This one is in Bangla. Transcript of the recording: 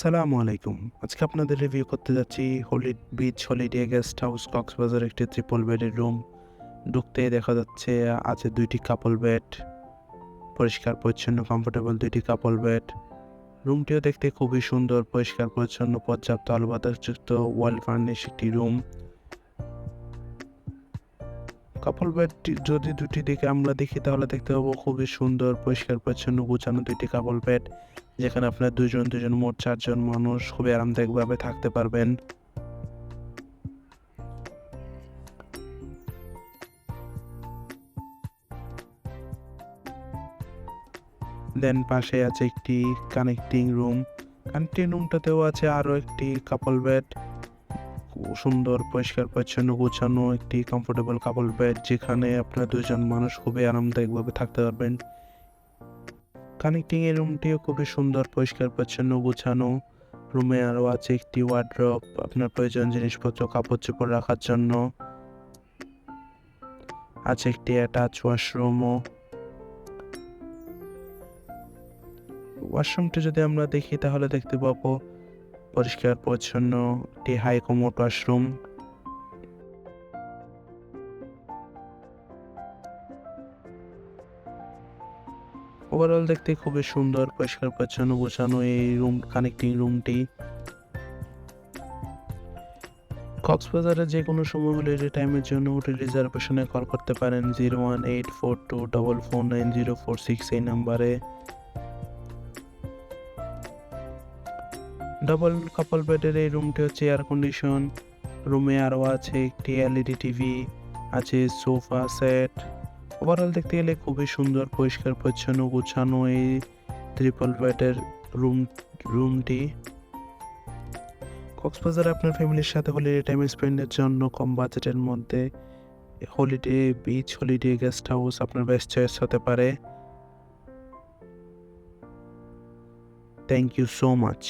সালামু আলাইকুম। আজকে আপনাদের রিভিউ করতে যাচ্ছি holiday beach holiday guest house Cox's Bazar একটি ট্রিপল বেডের রুম ঢুকতে দেখা যাচ্ছে, আছে দুইটি কাপল বেড পরিষ্কার, পরিচ্ছন্ন কমফোর্টেবল দুইটি কাপল বেড রুমটিও দেখতে খুবই সুন্দর, পরিষ্কার, পরিচ্ছন্ন, পর্যাপ্ত আলো বাতাসযুক্ত ওয়াল ফার্নিশ একটি রুম কাপল বেড যদি দুটি দিকে আমরা দেখি তাহলে দেখতে পাবো খুবই সুন্দর, পরিষ্কার, পরিচ্ছন্ন, গুছানো দুইটি কাপল বেড যেখানে আপনার দুজন দুজন মোট চারজন মানুষ খুবই আরামদায়কভাবে থাকতে পারবেন। দেন পাশে আছে একটি কানেক্টিং রুম কানেক্টিং রুমটাতেও আছে আরও একটি কাপল বেড সুন্দর, পরিষ্কার, পরিচ্ছন্ন, গোছানো একটি কমফোর্টেবল কাপল বেড যেখানে আপনার দুজন মানুষ খুবই আরামদায়কভাবে থাকতে পারবেন। কানেক্টিং রুমটিও খুবই সুন্দর, পরিষ্কার, পরিচ্ছন্ন, গোছানো। রুমে আরও আছে একটি ওয়ার্ড্রপ আপনার প্রয়োজন জিনিসপত্র, কাপড় চোপড় রাখার জন্য। আছে একটি অ্যাটাচ ওয়াশরুমও ওয়াশরুমটি যদি আমরা দেখি তাহলে দেখতে পাবো পরিষ্কার পরিচ্ছন্ন, একটি হাই কমোট ওয়াশরুম ওভারঅল দেখতে খুবই সুন্দর, পরিষ্কার পরিচ্ছন্ন, গোছানো এই রুম কানেক্টিং রুমটি কক্সবাজারে যে কোনো সময় হলিডে টাইমের জন্য হোটেল রিজার্ভেশনে কল করতে পারেন zero one eight four two double four nine zero four six এই নাম্বারে ডাবল কাপল বেডের এই রুমটি হচ্ছে এয়ার কন্ডিশন রুমে আরও আছে একটি এলইডি টিভি আছে সোফা সেট ওভারঅল দেখতে গেলে খুবই সুন্দর, পরিষ্কার, পরিচ্ছন্ন, গুছানো এই ট্রিপল বেডের রুম রুমটি কক্সবাজার আপনার ফ্যামিলির সাথে হলিডে টাইম স্পেন্ডের জন্য কম বাজেটের মধ্যে holiday beach holiday guest house আপনার বেস্ট চয়েস হতে পারে। Thank you so much